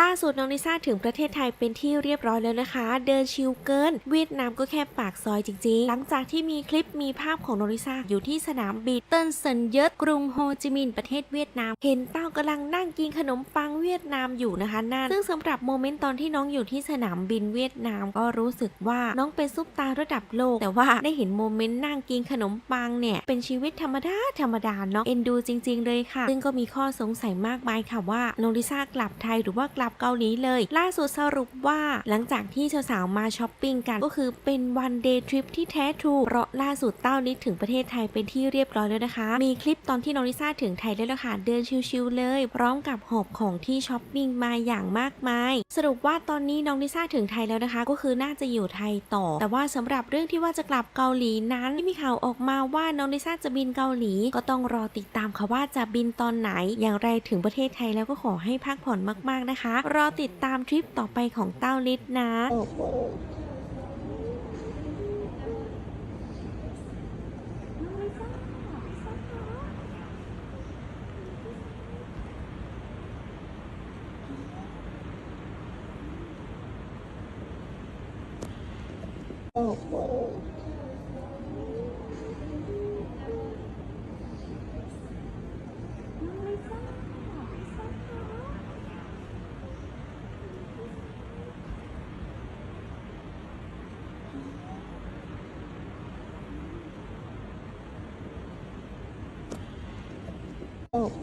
ล่าสุดน้องลิซ่าถึงประเทศไทยเป็นที่เรียบร้อยแล้วนะคะ เดินชิลเกิน เวียดนามก็แค่ปากซอยจริงๆ หลังจากที่มีคลิปมีภาพของน้องลิซ่าอยู่ที่สนามบินเติ้นเซินเยิตกรุงโฮจิมินห์ประเทศเวียดนาม เห็นเต้า กำลังนั่งกินขนมปังเวียดนามอยู่นะคะนั่นซึ่งสำหรับโมเมนต์ตอนที่น้องอยู่ที่สนามบินเวียดนามก็รู้สึกว่าน้องเป็นซุปตาระดับโลก แต่ว่าได้เห็นโมเมนต์นั่งกินขนมปังเนี่ยเป็นชีวิตธรรมดาธรรมดาเนาะเอ็นดูจริง ๆ เลยค่ะ ซึ่งก็มีข้อสงสัยมากมายค่ะว่าน้องลิซ่ากลับไทยหรือว่ากลับเกาหลีเลย ล่าสุดสรุปว่าหลังจากที่สาวๆมาช้อปปิ้งกันก็คือเป็นวันเดย์ทริปที่แท้ทรูเพราะล่าสุดเต้านิดถึงประเทศไทยเป็นที่เรียบร้อยแล้วนะคะ มีคลิปตอนที่น้องลิซ่าถึงไทยแล้วล่ะค่ะเดินชิวๆเลยพร้อมกับหอบของที่ช้อปปิ้งมาอย่างมากมาย สรุปว่าตอนนี้น้องลิซ่าถึงไทยแล้วนะคะ ก็คือน่าจะอยู่ไทยต่อ แต่ว่าสำหรับเรื่องที่ว่าจะกลับเกาหลีนั้นที่มีข่าวออกมาว่าน้องลิซ่าจะบินเกาหลี ก็ต้องรอติดตามค่ะว่าจะบินตอนไหน อย่างไรถึงประเทศไทยแล้วก็ขอให้พักผ่อนมากๆนะคะ รอติดตามทริปต่อไปของเต้าลิศนะ โอ้โห